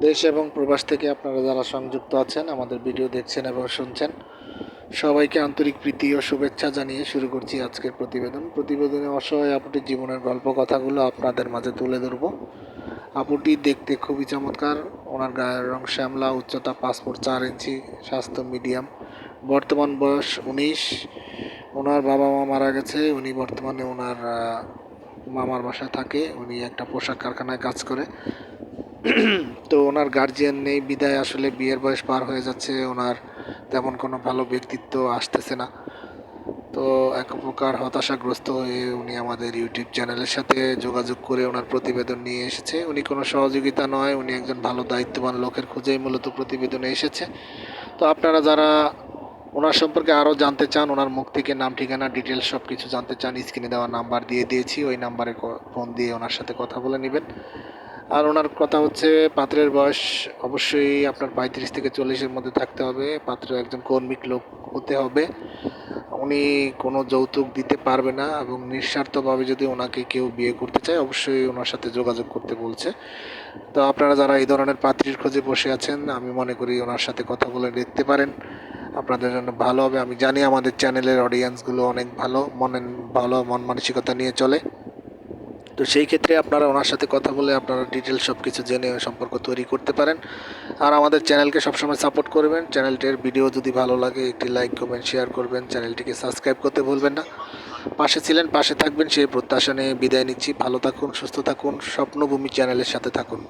দেশ এবং প্রবাস থেকে আপনারা যারা সংযুক্ত আছেন, আমাদের ভিডিও দেখছেন এবং শুনছেন, সবাইকে আন্তরিক প্রীতি ও শুভেচ্ছা জানিয়ে শুরু করছি আজকের প্রতিবেদন। প্রতিবেদনে অসহায় আপুটির জীবনের গল্প কথাগুলো আপনাদের মাঝে তুলে ধরব। আপুটি দেখতে খুবই চমৎকার। ওনার গায়ের রং শ্যামলা, উচ্চতা পাসপোর্ট চার ইঞ্চি, স্বাস্থ্য মিডিয়াম। বর্তমান বয়স উনিশ। ওনার বাবা মা মারা গেছে। উনি বর্তমানে ওনার মামার বাসায় থাকে। উনি একটা পোশাক কারখানায় কাজ করে। তো ওনার গার্জিয়ান নেই, বিদায় আসলে বিয়ের বয়স পার হয়ে যাচ্ছে, ওনার তেমন কোনো ভালো ব্যক্তিত্ব আসতেছে না। তো এক প্রকার হতাশাগ্রস্ত হয়ে উনি আমাদের ইউটিউব চ্যানেলের সাথে যোগাযোগ করে ওনার প্রতিবেদন নিয়ে এসেছে। উনি কোনো সহযোগিতা নয়, উনি একজন ভালো দায়িত্ববান লোকের খোঁজেই মূলত প্রতিবেদনে এসেছে। তো আপনারা যারা ওনার সম্পর্কে আরও জানতে চান, ওনার মুখ থেকে নাম, ঠিকানা ডিটেলস সব কিছু জানতে চান স্ক্রিনে দেওয়া নাম্বার দিয়ে দিয়েছি, ওই নাম্বারে ফোন দিয়ে ওনার সাথে কথা বলে নেবেন। আর ওনার কথা হচ্ছে পাত্রের বয়স অবশ্যই আপনার পঁয়ত্রিশ থেকে চল্লিশের মধ্যে থাকতে হবে। পাত্র একজন কর্মিক লোক হতে হবে। উনি কোনো যৌতুক দিতে পারবে না এবং নিঃস্বার্থভাবে যদি ওনাকে কেউ বিয়ে করতে চায়, অবশ্যই ওনার সাথে যোগাযোগ করতে বলছে। তো আপনারা যারা এই ধরনের পাত্রীর খোঁজে বসে আছেন, আমি মনে করি ওনার সাথে কথা বলে দেখতে পারেন। আপনাদের জন্য ভালো হবে। আমি জানি আমাদের চ্যানেলের অডিয়েন্সগুলো অনেক ভালো মনে ভালো, মন মানসিকতা নিয়ে চলে। তো সেই ক্ষেত্রে আপনারা ওনার সাথে কথা বলে আপনারা ডিটেলস সব কিছু জেনে সম্পর্ক তৈরি করতে পারেন। আর আমাদের চ্যানেলকে সবসময় সাপোর্ট করবেন। চ্যানেলটির ভিডিও যদি ভালো লাগে, একটি লাইক কমেন্ট শেয়ার করবেন। চ্যানেলটিকে সাবস্ক্রাইব করতে ভুলবেন না। পাশে ছিলেন, পাশে থাকবেন, সেই প্রত্যাশা নিয়ে বিদায় নিচ্ছি। ভালো থাকুন, সুস্থ থাকুন। স্বপ্নভূমি চ্যানেলের সাথে থাকুন।